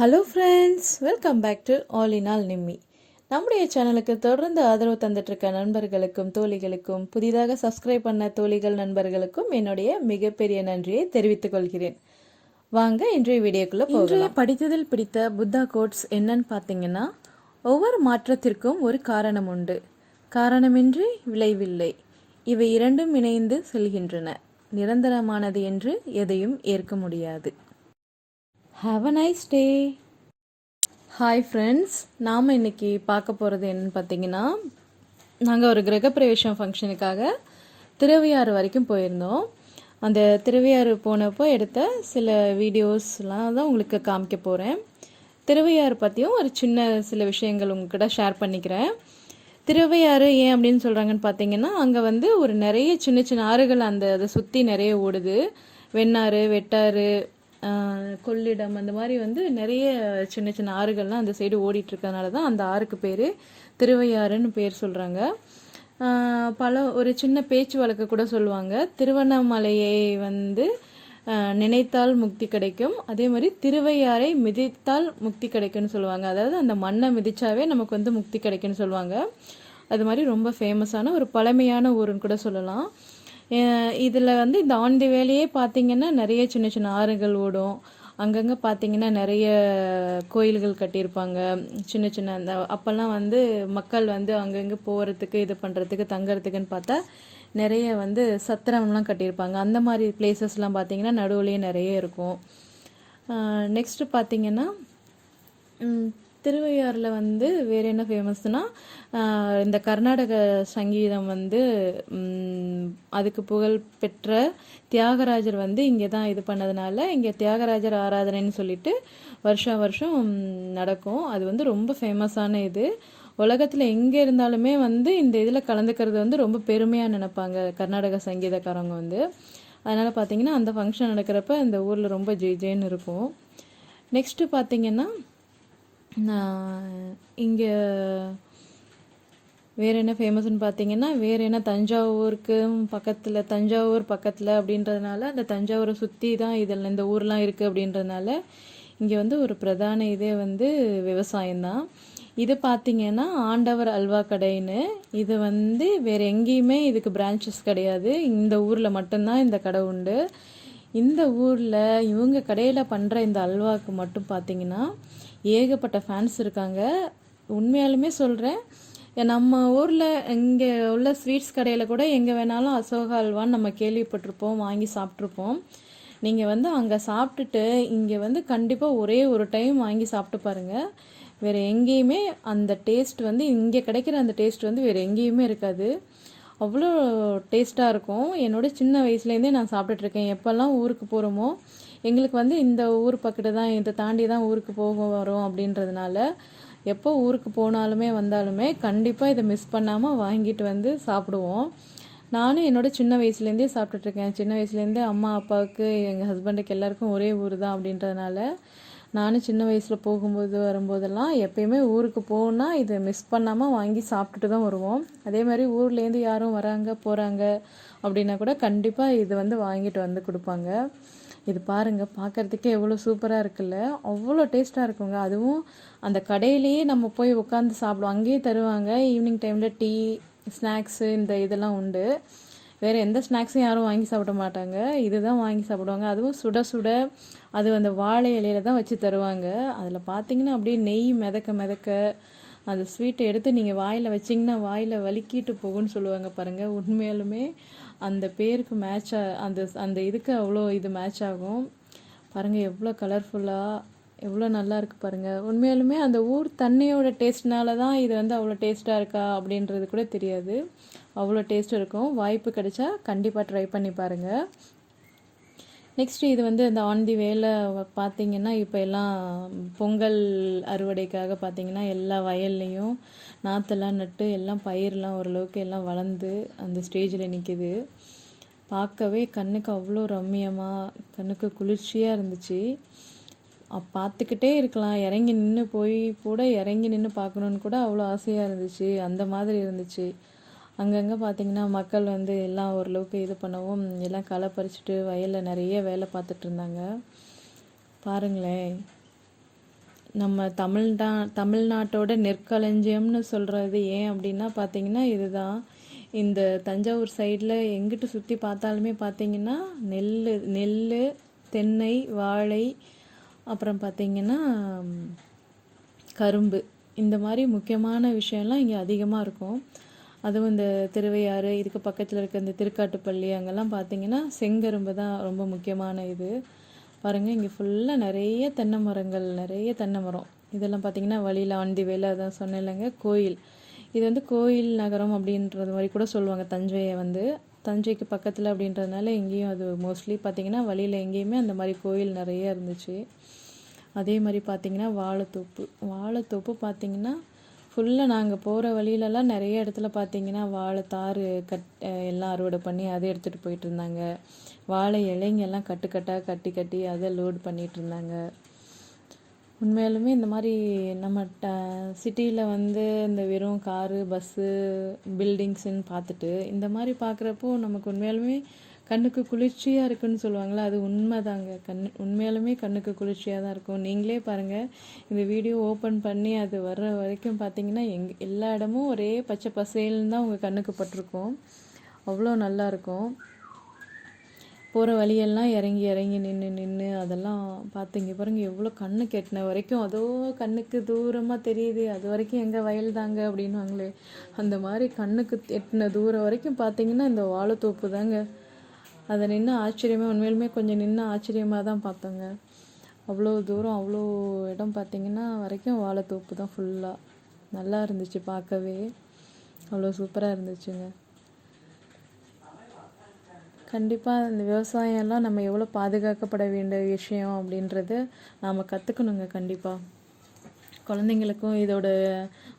Hello friends welcome back to all in all Nimmi நம்முடைய சேனலுக்கு தொடர்ந்து ஆதரவு தந்துட்டுருக்க நண்பர்களுக்கும் தோழிகளுக்கும் புதிதாக சப்ஸ்கிரைப் பண்ண தோழிகள் நண்பர்களுக்கும் என்னுடைய மிகப்பெரிய நன்றியை தெரிவித்துக் கொள்கிறேன். வாங்க இன்றைய வீடியோக்குள்ளே இன்றைய படித்ததில் பிடித்த புத்தா கோட்ஸ் என்னன்னு பார்த்தீங்கன்னா ஒவ்வொரு மாற்றத்திற்கும் ஒரு காரணம் உண்டு. காரணமின்றி விளைவில்லை. இவை இரண்டும் இணைந்து செல்கின்றன. நிரந்தரமானது என்று எதையும் ஏற்க முடியாது. Have a nice day hi friends நாம் இன்னைக்கு பார்க்க போகிறது என்னன்னு பார்த்தீங்கன்னா நாங்கள் ஒரு கிரகப்பிரவேசம் ஃபங்க்ஷனுக்காக திருவையாறு வரைக்கும் போயிருந்தோம். அந்த திருவையாறு போனப்போ எடுத்த சில வீடியோஸ்லாம் தான் உங்களுக்கு காமிக்க போகிறேன் திருவையாறு பற்றியும் ஒரு சின்ன சில விஷயங்கள் உங்ககிட்ட ஷேர் பண்ணிக்கிறேன். திருவையாறு ஏன் அப்படின்னு சொல்கிறாங்கன்னு பார்த்தீங்கன்னா அங்கே வந்து ஒரு நிறைய சின்ன சின்ன ஆறுகள் அந்த அதை சுற்றி நிறைய ஓடுது. வெண்ணாறு வெட்டாறு கொள்ளிடம் அந்த மாதிரி வந்து நிறைய சின்ன சின்ன ஆறுகள்லாம் அந்த சைடு ஓடிட்டுருக்கனால தான் அந்த ஆறுக்கு பேர். திருவையாறுன்னு பேர் சொல்கிறாங்க பல ஒரு சின்ன பேச்சு வழக்கு கூட சொல்லுவாங்க. திருவண்ணாமலையை வந்து நினைத்தால் முக்தி கிடைக்கும். அதே மாதிரி திருவையாறை மிதித்தால் முக்தி கிடைக்கும்னு சொல்லுவாங்க. அதாவது அந்த மண்ணை மிதிச்சாவே நமக்கு வந்து முக்தி கிடைக்கும்னு சொல்லுவாங்க. அது மாதிரி ரொம்ப ஃபேமஸான ஒரு பழமையான ஊருன்னு கூட சொல்லலாம். இதில் வந்து இந்த ஆண்டு வேலையே பார்த்தீங்கன்னா நிறைய சின்ன சின்ன ஆறுகள் ஓடும். அங்கங்கே பார்த்தீங்கன்னா நிறைய கோயில்கள் கட்டியிருப்பாங்க. சின்ன சின்ன அந்த அப்போல்லாம் வந்து மக்கள் வந்து அங்கங்கே போகிறதுக்கு இது பண்ணுறதுக்கு தங்குறதுக்குன்னு பார்த்தா நிறைய வந்து சத்திரம்லாம் கட்டியிருப்பாங்க. அந்த மாதிரி பிளேசஸ்லாம் பார்த்தீங்கன்னா நடுவுலேயே நிறைய இருக்கும். நெக்ஸ்ட்டு பார்த்தீங்கன்னா திருவையாறில் வந்து வேறு என்ன ஃபேமஸ்னா இந்த கர்நாடக சங்கீதம் வந்து அதுக்கு புகழ் பெற்ற தியாகராஜர் வந்து இங்கே தான் இது பண்ணதுனால இங்கே தியாகராஜர் ஆராதனைன்னு சொல்லிட்டு வருஷா வருஷம் நடக்கும். அது வந்து ரொம்ப ஃபேமஸான இது. உலகத்தில் எங்கே இருந்தாலுமே வந்து இந்த இதில் கலந்துக்கிறது வந்து ரொம்ப பெருமையாக நினைப்பாங்க கர்நாடக சங்கீதக்காரங்க வந்து. அதனால் பார்த்தீங்கன்னா அந்த ஃபங்க்ஷன் நடக்கிறப்ப இந்த ஊரில் ரொம்ப ஜெய் ஜெயின்னு இருக்கும். நெக்ஸ்ட்டு பார்த்தீங்கன்னா இங்கே வேறு என்ன ஃபேமஸ்னு பார்த்தீங்கன்னா வேறு என்ன தஞ்சாவூருக்கு பக்கத்தில் தஞ்சாவூர் பக்கத்தில் அப்படின்றதுனால அந்த தஞ்சாவூரை சுற்றி தான் இதில் இந்த ஊர்லாம் இருக்குது அப்படின்றதுனால இங்கே வந்து ஒரு பிரதான இதே வந்து விவசாயம்தான். இது பார்த்திங்கன்னா ஆண்டவர் அல்வா கடைன்னு. இது வந்து வேறு எங்கேயுமே இதுக்கு பிரான்ச்சஸ் கிடையாது. இந்த ஊரில் மட்டும்தான் இந்த கடை உண்டு. இந்த ஊரில் இவங்க கடையில் பண்ணுற இந்த அல்வாவுக்கு மட்டும் பார்த்தீங்கன்னா ஏகப்பட்ட ஃபேன்ஸ் இருக்காங்க. உண்மையாலுமே சொல்கிறேன் நம்ம ஊரில் இங்கே உள்ள ஸ்வீட்ஸ் கடையில் கூட எங்கே வேணாலும் அசோகா அல்வான்னு நம்ம கேள்விப்பட்டிருப்போம் வாங்கி சாப்பிட்ருப்போம் நீங்கள் வந்து அங்கே சாப்பிட்டுட்டு இங்கே வந்து கண்டிப்பாக ஒரே ஒரு டைம் வாங்கி சாப்பிட்டு பாருங்கள் வேறு எங்கேயுமே அந்த டேஸ்ட் வந்து இங்கே கிடைக்கிற அந்த டேஸ்ட் வந்து வேறு எங்கேயுமே இருக்காது. அவ்வளோ டேஸ்ட்டாக இருக்கும். என்னோட சின்ன வயசுலேருந்தே நான் சாப்பிட்டுட்ருக்கேன். எப்போல்லாம் ஊருக்கு போகிறோமோ எங்களுக்கு வந்து இந்த ஊர் பக்கத்து தான் இதை தாண்டி தான் ஊருக்கு போக வரோம் அப்படின்றதுனால எப்போ ஊருக்கு போனாலுமே வந்தாலுமே கண்டிப்பாக இதை மிஸ் பண்ணாமல் வாங்கிட்டு வந்து சாப்பிடுவோம். நானும் என்னோட சின்ன வயசுலேருந்தே சாப்பிட்டுட்ருக்கேன். சின்ன வயசுலேருந்தே அம்மா அப்பாவுக்கு எங்கள் ஹஸ்பண்டுக்கு எல்லாருக்கும் ஒரே ஊர் தான் அப்படின்றதுனால நானும் சின்ன வயசில் போகும்போது வரும்போதெல்லாம் எப்பயுமே ஊருக்கு போனால் இதை மிஸ் பண்ணாமல் வாங்கி சாப்பிட்டுட்டு தான் வருவோம். அதே மாதிரி ஊர்லேருந்து யாரும் வராங்க போகிறாங்க அப்படின்னா கூட கண்டிப்பாக இது வந்து வாங்கிட்டு வந்து கொடுப்பாங்க. இது பாருங்க பார்க்கறதுக்கே எவ்வளோ சூப்பராக இருக்குல்ல? அவ்வளோ டேஸ்ட்டாக இருக்குங்க. அதுவும் அந்த கடையிலேயே நம்ம போய் உட்காந்து சாப்பிடுவோம். அங்கேயே தருவாங்க. ஈவினிங் டைமில் டீ ஸ்நாக்ஸு இந்த இதெல்லாம் உண்டு. வேறு எந்த ஸ்நாக்ஸும் யாரும் வாங்கி சாப்பிட மாட்டாங்க. இதுதான் வாங்கி சாப்பிடுவாங்க. அதுவும் சுட சுட அது அந்த வாழை இலையில தான் வச்சு தருவாங்க. அதில் பார்த்தீங்கன்னா அப்படியே நெய் மிதக்க மிதக்க அந்த ஸ்வீட்டை எடுத்து நீங்கள் வாயில் வச்சிங்கன்னா வாயில் வலிக்கிட்டு போகும்னு சொல்லுவாங்க பாருங்கள் உண்மையாலுமே அந்த பேருக்கு மேட்ச் அந்த அந்த இதுக்கு அவ்வளோ இது மேட்ச் ஆகும். பாருங்கள் எவ்வளோ கலர்ஃபுல்லாக எவ்வளோ நல்லா இருக்குது பாருங்கள் உண்மையாலுமே அந்த ஊர் தண்ணியோட டேஸ்ட்னால தான் இது வந்து அவ்வளோ டேஸ்ட்டாக இருக்கா அப்படின்றது கூட தெரியாது. அவ்வளோ டேஸ்ட் இருக்கும். வாய்ப்பு கிடைச்சா கண்டிப்பாக ட்ரை பண்ணி பாருங்கள் நெக்ஸ்ட் இது வந்து இந்த ஆன் தி வேல பார்த்தீங்கன்னா இப்போ எல்லாம் பொங்கல் அறுவடைக்காக பார்த்தீங்கன்னா எல்லா வயல்லையும் நாற்றெல்லாம் நட்டு எல்லாம் பயிரெலாம் ஓரளவுக்கு எல்லாம் வளர்ந்து அந்த ஸ்டேஜில் நிற்கிது பார்க்கவே கண்ணுக்கு அவ்வளோ ரம்மியமாக கண்ணுக்கு குளிர்ச்சியாக இருந்துச்சு. பார்த்துக்கிட்டே இருக்கலாம். இறங்கி நின்று போய் கூட இறங்கி நின்று பார்க்கணுன்னு கூட அவ்வளோ ஆசையாக இருந்துச்சு. அந்த மாதிரி இருந்துச்சு. அங்கங்கே பார்த்தீங்கன்னா மக்கள் வந்து எல்லாம் ஓரளவுக்கு இது பண்ணவும் எல்லாம் களை பறிச்சுட்டு வயலில் நிறைய வேலை பார்த்துட்டு இருந்தாங்க. பாருங்களேன். நம்ம தமிழ்நா தமிழ்நாட்டோட நெற்களஞ்சியம்னு சொல்கிறது ஏன் அப்படின்னா பார்த்தீங்கன்னா இதுதான். இந்த தஞ்சாவூர் சைடில் எங்கிட்டு சுற்றி பார்த்தாலுமே பார்த்தீங்கன்னா நெல் நெல் தென்னை வாழை அப்புறம் பார்த்தீங்கன்னா கரும்பு. இந்த மாதிரி முக்கியமான விஷயம்லாம் இங்கே அதிகமாக இருக்கும். அதுவும் இந்த திருவையாறு இதுக்கு பக்கத்தில் இருக்க இந்த திருக்காட்டுப்பள்ளி அங்கெல்லாம் பார்த்தீங்கன்னா செங்கரும்பு தான் ரொம்ப முக்கியமான இது. பாருங்கள் இங்கே ஃபுல்லாக நிறைய தென்னை மரங்கள் நிறைய தென்னை மரம். இதெல்லாம் பார்த்தீங்கன்னா வழியில் ஆண்டி வேலை அதான் சொன்னேன் இல்லைங்க கோயில். இது வந்து கோயில் நகரம் அப்படின்றது மாதிரி கூட சொல்லுவாங்க தஞ்சையை வந்து. தஞ்சைக்கு பக்கத்தில் அப்படின்றதுனால எங்கேயும் அது மோஸ்ட்லி பார்த்தீங்கன்னா வழியில் எங்கேயுமே அந்த மாதிரி கோயில் நிறைய இருந்துச்சு. அதே மாதிரி பார்த்தீங்கன்னா வாழைத்தோப்பு. வாழைத்தோப்பு பார்த்தீங்கன்னா ஃபுல்லாக நாங்கள் போகிற வழியிலலாம் நிறைய இடத்துல பார்த்தீங்கன்னா வாழை தார் கட் எல்லாம் அறுவடை பண்ணி அதை எடுத்துகிட்டு போயிட்டு இருந்தாங்க. வாழை இலைங்கெல்லாம் கட்டுக்கட்டாக கட்டி கட்டி அதை லோட் பண்ணிகிட்டு இருந்தாங்க. உண்மையாலுமே இந்த மாதிரி நம்ம ட சிட்டியில் வந்து இந்த வெறும் காரு பஸ்ஸு பில்டிங்ஸுன்னு பார்த்துட்டு இந்த மாதிரி பார்க்குறப்போ நமக்கு உண்மையாலுமே கண்ணுக்கு குளிர்ச்சியாக இருக்குன்னு சொல்லுவாங்களே அது உண்மை தாங்க கண் உண்மையாலுமே கண்ணுக்கு குளிர்ச்சியாக தான் இருக்கும். நீங்களே பாருங்கள் இந்த வீடியோ ஓப்பன் பண்ணி அது வர்ற வரைக்கும் பார்த்தீங்கன்னா எங் எல்லா இடமும் ஒரே பச்சை பசேல்னு தான் உங்கள் கண்ணுக்கு பட்டிருக்கும். அவ்வளோ நல்லாயிருக்கும் போகிற வழியெல்லாம் இறங்கி இறங்கி நின்று நின்று அதெல்லாம் பார்த்து பாருங்கள் பாருங்க எவ்வளோ கண்ணு கெட்டின வரைக்கும். அதோ கண்ணுக்கு தூரமாக தெரியுது அது வரைக்கும் எங்கள் வயல் தாங்க அப்படின்வாங்களே அந்த மாதிரி கண்ணுக்கு எட்டின தூரம் வரைக்கும் பார்த்தீங்கன்னா இந்த வாழைத்தோப்பு தாங்க. அதை நின்று ஆச்சரியமாக உண்மையிலுமே கொஞ்சம் நின்று ஆச்சரியமாக தான் பார்த்தோங்க. அவ்வளோ தூரம் அவ்வளோ இடம் பார்த்தீங்கன்னா வரைக்கும் வாழைத்தோப்பு தான் ஃபுல்லாக நல்லா இருந்துச்சு பார்க்கவே. அவ்வளோ சூப்பராக இருந்துச்சுங்க. கண்டிப்பாக இந்த விவசாயம்லாம் நம்ம எவ்வளோ பாதுகாக்கப்பட வேண்டிய விஷயம் அப்படின்றத நாம் கற்றுக்கணுங்க கண்டிப்பாக குழந்தைங்களுக்கும் இதோட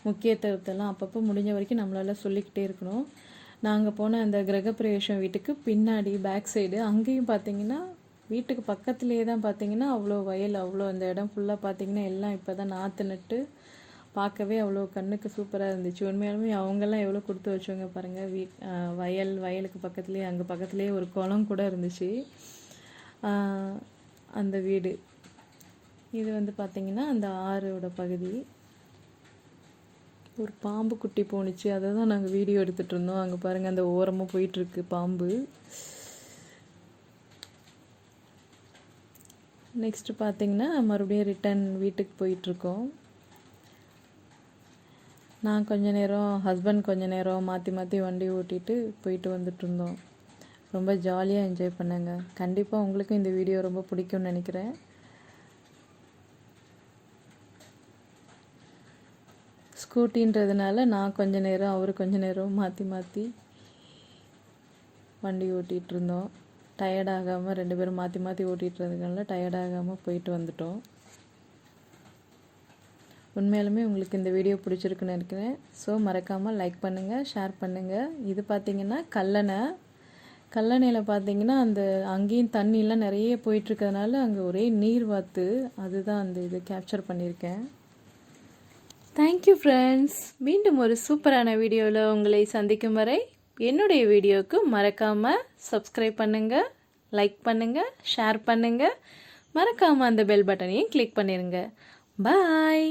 முக்கியத்துவத்தெல்லாம் அப்பப்போ முடிஞ்ச வரைக்கும் நம்மளால சொல்லிக்கிட்டே இருக்கணும். நாங்கள் போன அந்த கிரகப்பிரவேசம் வீட்டுக்கு பின்னாடி பேக் சைடு அங்கேயும் பார்த்தீங்கன்னா வீட்டுக்கு பக்கத்துலேயே தான் பார்த்தீங்கன்னா அவ்வளோ வயல் அவ்வளோ அந்த இடம் ஃபுல்லாக பார்த்தீங்கன்னா எல்லாம் இப்போ தான் நாற்று நட்டு பார்க்கவே அவ்வளோ கண்ணுக்கு சூப்பராக இருந்துச்சு. உண்மையாலுமே அவங்கெல்லாம் எவ்வளோ கொடுத்து வச்சவங்க பாருங்கள் வீட் வயல் வயலுக்கு பக்கத்துலேயே அங்கே பக்கத்துலேயே ஒரு குளம் கூட இருந்துச்சு. அந்த வீடு. இது வந்து பார்த்திங்கன்னா அந்த ஆறோட பகுதி. ஒரு பாம்பு குட்டி போணுச்சு. அதை தான் நாங்கள் வீடியோ எடுத்துகிட்டு இருந்தோம். அங்கே பாருங்கள் அந்த ஓரமாக போயிட்டுருக்கு பாம்பு. நெக்ஸ்ட்டு பார்த்தீங்கன்னா மறுபடியும் ரிட்டன் வீட்டுக்கு போயிட்டுருக்கோம். நான் கொஞ்ச நேரம் ஹஸ்பண்ட் கொஞ்ச நேரம் மாற்றி மாற்றி வண்டி ஓட்டிட்டு போயிட்டு வந்துட்டுருந்தோம் ரொம்ப ஜாலியாக என்ஜாய் பண்ணேங்க. கண்டிப்பாக உங்களுக்கும் இந்த வீடியோ ரொம்ப பிடிக்கும்னு நினைக்கிறேன். ஸ்கூட்டின்றதுனால நான் கொஞ்ச நேரம் அவர் கொஞ்ச நேரம் மாற்றி மாற்றி வண்டி ஓட்டிகிட்டு இருந்தோம் டயர்ட் ஆகாமல் ரெண்டு பேரும் மாற்றி மாற்றி ஓட்டிகிட்டு இருந்ததுனால டயர்ட் ஆகாமல் போயிட்டு வந்துட்டோம். உண்மையாலுமே உங்களுக்கு இந்த வீடியோ பிடிச்சிருக்குன்னு இருக்கிறேன் ஸோ மறக்காமல் லைக் பண்ணுங்கள் ஷேர் பண்ணுங்கள் இது பார்த்திங்கன்னா கல்லணை. கல்லணையில் பார்த்தீங்கன்னா அந்த அங்கேயும் தண்ணியெலாம் நிறைய போயிட்டுருக்கிறதுனால அங்கே ஒரே நீர் வாத்து அதுதான் அந்த இது கேப்சர் பண்ணியிருக்கேன். தேங்க்யூ ஃப்ரெண்ட்ஸ் மீண்டும் ஒரு சூப்பரான வீடியோவில் உங்களை சந்திக்கும் வரை என்னுடைய வீடியோவுக்கு மறக்காமல் சப்ஸ்கிரைப் பண்ணுங்கள் லைக் பண்ணுங்கள் ஷேர் பண்ணுங்கள் மறக்காமல் அந்த பெல் பட்டனையும் கிளிக் பண்ணிடுங்க பாய்